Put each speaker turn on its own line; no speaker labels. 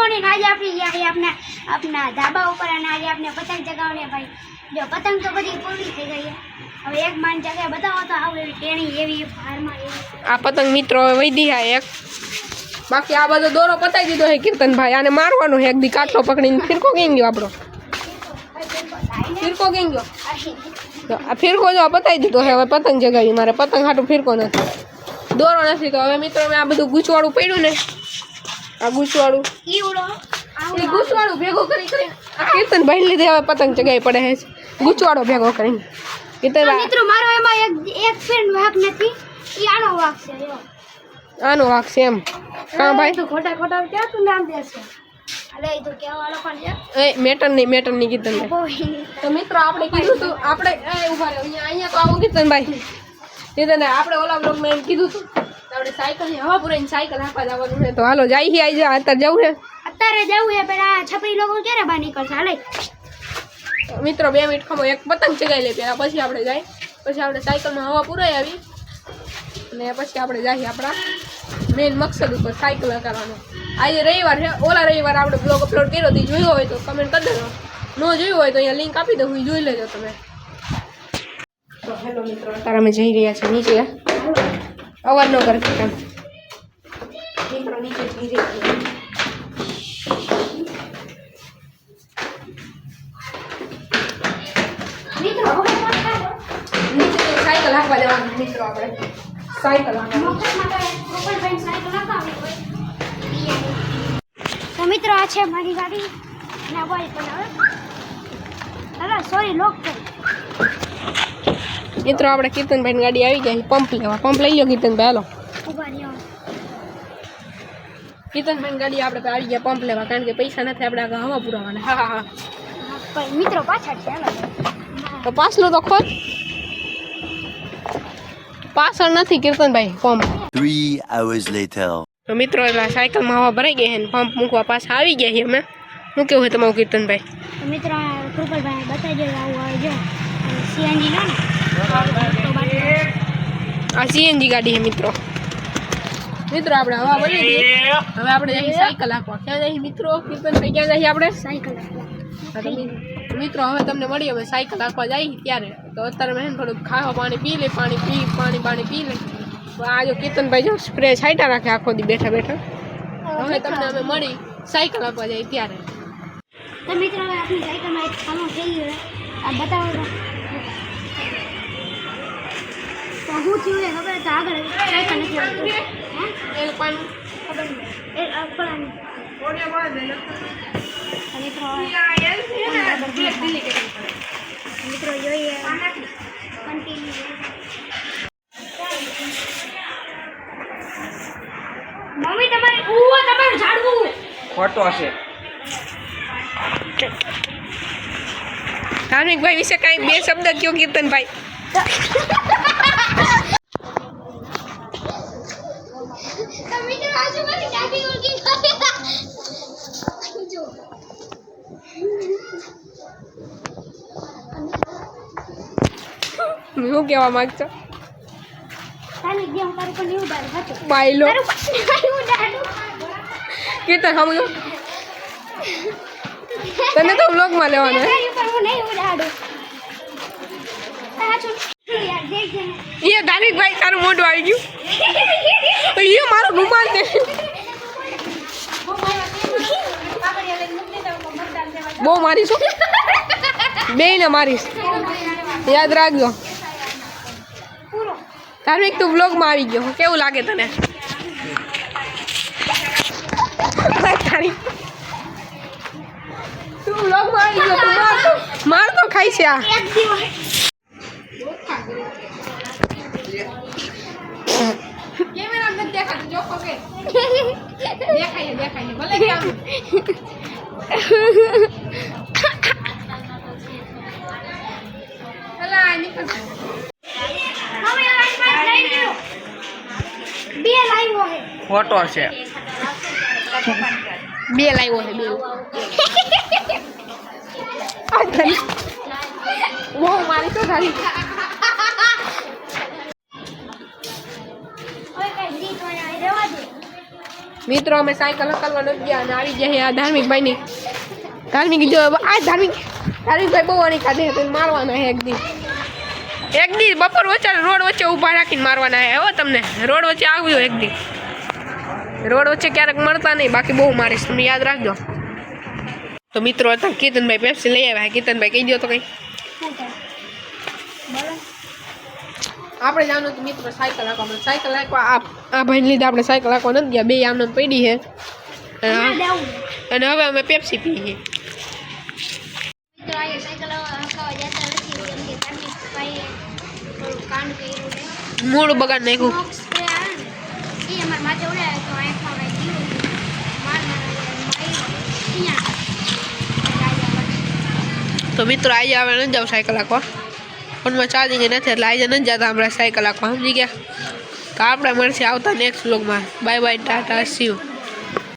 Morning આજે આપણી જે આપણા આપણા ધાબા ઉપર અને આજે આપણે પતંગ ચગાવને ભાઈ. જો પતંગ તો બધી પૂરી થઈ ગઈ હવે એક માન જગ્યાએ બતાવો તો આવું એવી ટેણી એવી એવી
આ પતંગ મિત્રો વૈદી હા એક. બાકી આ બધો દોરો પતાવી દીધો છે કીર્તનભાઈ. આને મારવાનો હે એક દી કાટલો પકડીને. ફિરકો કેમ ગયો આપણો? ફિરકો કેમ ગયો? આ ફિરકો જો બતાવી દીધો હે, હવે પતંગ જગાવી. મારે પતંગ હાટું ફિરકો નથી. દોરો નથી તો હવે મિત્રો મેં આ બધું ગૂંચવાળું પડ્યું ને. આ ગૂંચવાળું
ઈવડો
એ ગૂંચવાળું ભેગો કરી કરીને આ કીર્તનભાઈ લીધે હવે પતંગ ચગાવી પડે છે ગૂંચવાળો ભેગો કરીને કીર્તનભાઈ
મિત્રો મારો એમાં એક એક ફ્રેન્ડ વાક નથી ઈ આનો વાક છે જો
આનો વાક છે એમ કાં ભાઈ
તો ખોટા ખોટા ક્યાં તું નામ દેશે અરે એ તો કેવા લોકો છે
એ મેટર નહીં મેટર નહીં કીર્તનભાઈ
કોઈ
તો મિત્રો આપણે કીધું હતું આપણે એ ઉભા રહો અહીંયા અહીંયા તો આવું કીર્તનભાઈ કીર્તન આપણે ઓલા બ્લોગમાં એમ કીધું હતું કે આપણે સાયકલની હવા પુરાઈને સાયકલ આપવા જવાનું છે તો હાલો જાય છે આવી જાય અત્યારે જવું છે
અત્યારે જવું છે પેલા છપરી લોકો ક્યારે બહાર નીકળશે હાલે
તો મિત્રો બે મિનિટ ખમો એક પતંગ ચગાવી લે પહેલાં પછી આપણે જાય પછી આપણે સાયકલમાં હવા પુરાઈ આવી અને પછી આપણે જઈએ આપણા મેઇન મકસદ ઉપર સાયકલ કરવાનો આજે રવિવાર છે ઓલા રવિવાર આપણે બ્લોગ અપલોડ કર્યો તો ઈ જોયો હોય તો કમેન્ટ કરી દેજો ન જોયું હોય તો અહીંયા લિંક આપી દઉં ઈ જોઈ લેજો તમે તો હેલો મિત્રો અત્યારે અમે જઈ રહ્યા છીએ નીચે અવાજ ન કરે કામ મિત્રો નીચે જઈ રહ્યા છીએ
મિત્રો હવે પણ ચાલો.
નીચે જઈને સાયકલ હાંકવા જવાનું મિત્રો આપણે સાયકલ હાંકવા
મફત માટે ગોપાલભાઈ સાયકલ અપાવી હોય. તો મિત્રો આ છે મારી ગાડી ના બોલ પણ હવે હવે સોરી લોક કરી
મિત્રો આપણે કીર્તનભાઈની ગાડી આવી ગઈ પંપ લેવા પંપ લઈ લો કીર્તનભાઈ હાલો
ઉભા રહ્યો
કીર્તનભાઈની ગાડી આપણે તો આવી ગયા પંપ લેવા કારણ કે પૈસા નથી આપણે આગળ હવા પુરાવાના હા હા હા
હા, પણ મિત્રો પાછળ છે હાલો.
તો પાછલું તો ખોલ પાછળ નથી Kirtanbhai pump
Three hours later.
તો મિત્રો એટલે આ સાયકલમાં હવા ભરાઈ ગઈ છે ને પંપ મૂકવા પાછા આવી ગયા છીએ અમે શું કેવું હોય તમારું કીર્તનભાઈ
તો મિત્રો આ કૃપાલભાઈ બતાવી દો આવું આવે જો સીએનજી નો ને તો બાટલો.
આ સીએનજી ગાડી છે મિત્રો મિત્રો આપણે હવા ભરી દીધી હવે આપણે જઈએ સાયકલ હાંકવા ક્યાં જઈએ મિત્રો કીર્તનભાઈ ક્યાં જઈએ આપણે
સાયકલ આપવા.
હા તો મિ- મિત્રો હવે તમને મળી અમે સાયકલ હાંકવા જઈએ ત્યારે તો અત્યારે મેં થોડુંક ખાવા પાણી પી લે પાણી પી પાણી પાણી પી લે તો આ જો કીર્તનભાઈ જો સ્પ્રે છાંટા રાખે આખો દી બેઠા બેઠા હવે તમને અમે મળી સાયકલ આપવા જઈએ ત્યારે
તો મિત્રો હવે આપણી સાયકલમાં એક ખાનો થઈ ગયો છે. આ બતાવો તો તો હું થયું એ ખબર તો આગળ સાયકલ નથી આવતું. હે?
એ લોકોનું
ખબર નહીં. એ આ પલાની. તો મિત્રો મિત્રો જોઈએ. કન્ટિન્યુ મમ્મી તમારે ઉવો તમારું ઝાડવું.
ખોટો હશે.
ધાર્મિકભાઈ વિશે કાંઈ બે શબ્દ કયો કીર્તનભાઈ
તો મિત્રો આજુ મારી દાદી ઉલટી કરે જો
શું કહેવા
માંગતો?
બાયલો. કીર્તન સમજો તને તો વ્લોગમાં લેવાનો હે.
હું
એ ધાર્મિકભાઈ તારું મોઢું આવી ગયું. એ મારો ગુમાન છે બહુ મારીશું. બે ને મારીશ. યાદ રાખજો. ધાર્મિક તું વ્લોગમાં આવી ગયો. કેવું લાગે તને? તું વ્લોગમાં આવી ગયો તું માર તો માર તો ખાઈ છે આ. દેખાય દેખાય ભલા
બે લાવ્યો હે.
ફોટો છે.
બે લાવ્યો છે બે. આ બહુ મારી તો
દે
મિત્રો અમે સાયકલ હકલવા નથી ગયા અને આવી ગયા આ ધાર્મિક ભાઈની. ધાર્મિક જો આ ધાર્મિક ધાર્મિક ભાઈ બહુ વાણી ખાધી હતી મારવાના હે એક દી. એક દી બપોર વચ્ચે રોડ વચ્ચે ઊભા રાખીને મારવાના છે હો તમને રોડ વચ્ચે આવ્યો એક દી રોડ વચ્ચે ક્યારેક મળતા નહીં બાકી બહુ મારીશ તમે યાદ રાખજો તો મિત્રો હતા કેતનભાઈ પેપ્સી લઈ આવ્યા કેતનભાઈ કહી દો તો કંઈ
શું કરે બોલો
આપણે જવાનું હતું મિત્રો સાયકલ હાંકવા સાયકલ હાંકવા આ આ ભાઈને લીધે આપણે સાયકલ હાંકવા નથી ગયા બે આમને આમ પડી છે અને
હમણાં
આ-
દેવું
અને હવે અમે પેપ્સી પીએ છીએ
કાંડ કર્યું છે.
મૂળ બગાડ નાખ્યું.
ને એ અમારા માથે ઉડાડે તો આંખમાં કાંઈ ગયું
તો મિત્રો આજે આવે ન જાવ સાયકલ આખવા ફોનમાં ચાર્જિંગ નથી એટલે આજે નથી જતા આપણે સાયકલ આખવા સમજી ગયા? તો આપણે મળશે આવતા નેક્સ્ટ વ્લોગમાં બાય બાય ટાટા સીવ